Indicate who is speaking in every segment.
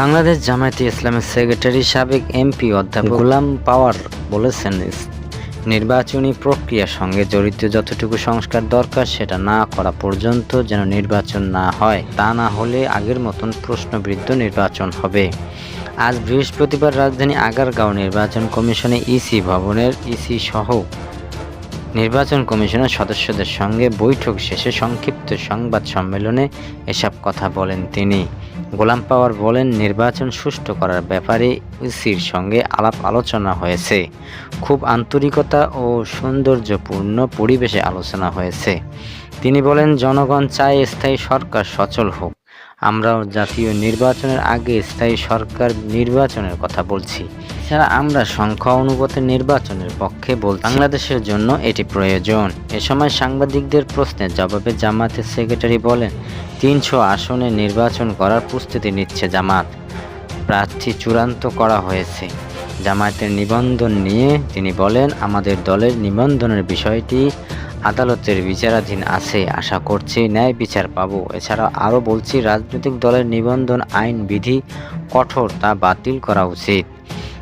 Speaker 1: বাংলাদেশ জামায়াতে ইসলামের সেক্রেটারি সাবেক এমপি অধ্যাপক গোলাম পাওয়ার বলেছেন, নির্বাচনী প্রক্রিয়ার সঙ্গে জড়িত যতটুকু সংস্কার দরকার সেটা না করা পর্যন্ত যেন নির্বাচন না হয়, তা না হলে আগের মতন প্রশ্নবৃদ্ধ নির্বাচন হবে। আজ বৃহস্পতিবার রাজধানী আগারগাঁও নির্বাচন কমিশনে ইসি ভবনের ইসি সহ নির্বাচন কমিশনের সদস্যদের সঙ্গে বৈঠক শেষে সংক্ষিপ্ত সংবাদ সম্মেলনে এসব কথা বলেন তিনি। গোলাম পাওয়ার বলেন, নির্বাচন সুষ্ঠু করার ব্যাপারে ইসির সঙ্গে আলাপ আলোচনা হয়েছে। খুব আন্তরিকতা ও সৌন্দর্যপূর্ণ পরিবেশে আলোচনা হয়েছে। তিনি বলেন, জনগণ চায় স্থায়ী সরকার সচল হোক। আমরাও জাতীয় নির্বাচনের আগে স্থায়ী সরকার নির্বাচনের কথা বলছি। এছাড়া আমরা সংখ্যা অনুপাতে নির্বাচনের পক্ষে বল বাংলাদেশের জন্য এটি প্রয়োজন। এ সময় সাংবাদিকদের প্রশ্নের জবাবে জামাতের সেক্রেটারি বলেন, তিনশো আসনে নির্বাচন করার প্রস্তুতি নিচ্ছে জামাত। প্রার্থী চূড়ান্ত করা হয়েছে। জামায়াতের নিবন্ধন নিয়ে তিনি বলেন, আমাদের দলের নিবন্ধনের বিষয়টি আদালতের বিচারাধীন আছে, আশা করছি ন্যায় বিচার পাবো। এছাড়া আরও বলছি, রাজনৈতিক দলের নিবন্ধন আইন বিধি কঠোর তা বাতিল করা উচিত।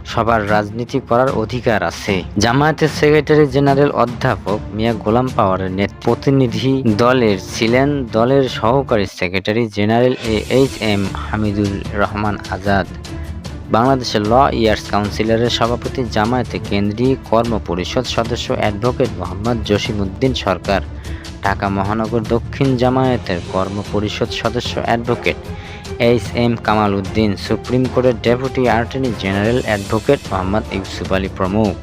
Speaker 1: সবার রাজনীতি করার অধিকার আছে। জামায়াতের সেক্রেটারি জেনারেল অধ্যাপক মিয়া গোলাম পাওয়ারের নেত- প্রতিনিধি দলের ছিলেন দলের সহকারী secretary general A H M Hamidur Rahman Azad. বাংলাদেশের ল ইয়ার্স কাউন্সিলরের সভাপতি জামায়াতে কেন্দ্রীয় কর্ম পরিষদ সদস্য অ্যাডভোকেট মোহাম্মদ জসিমউদ্দিন সরকার, ঢাকা মহানগর দক্ষিণ জামায়াতের কর্ম পরিষদ সদস্য advocate H M Kamal Uddin, supreme কোর্টের deputy attorney general advocate Mohammad Yusuf Ali প্রমুখ।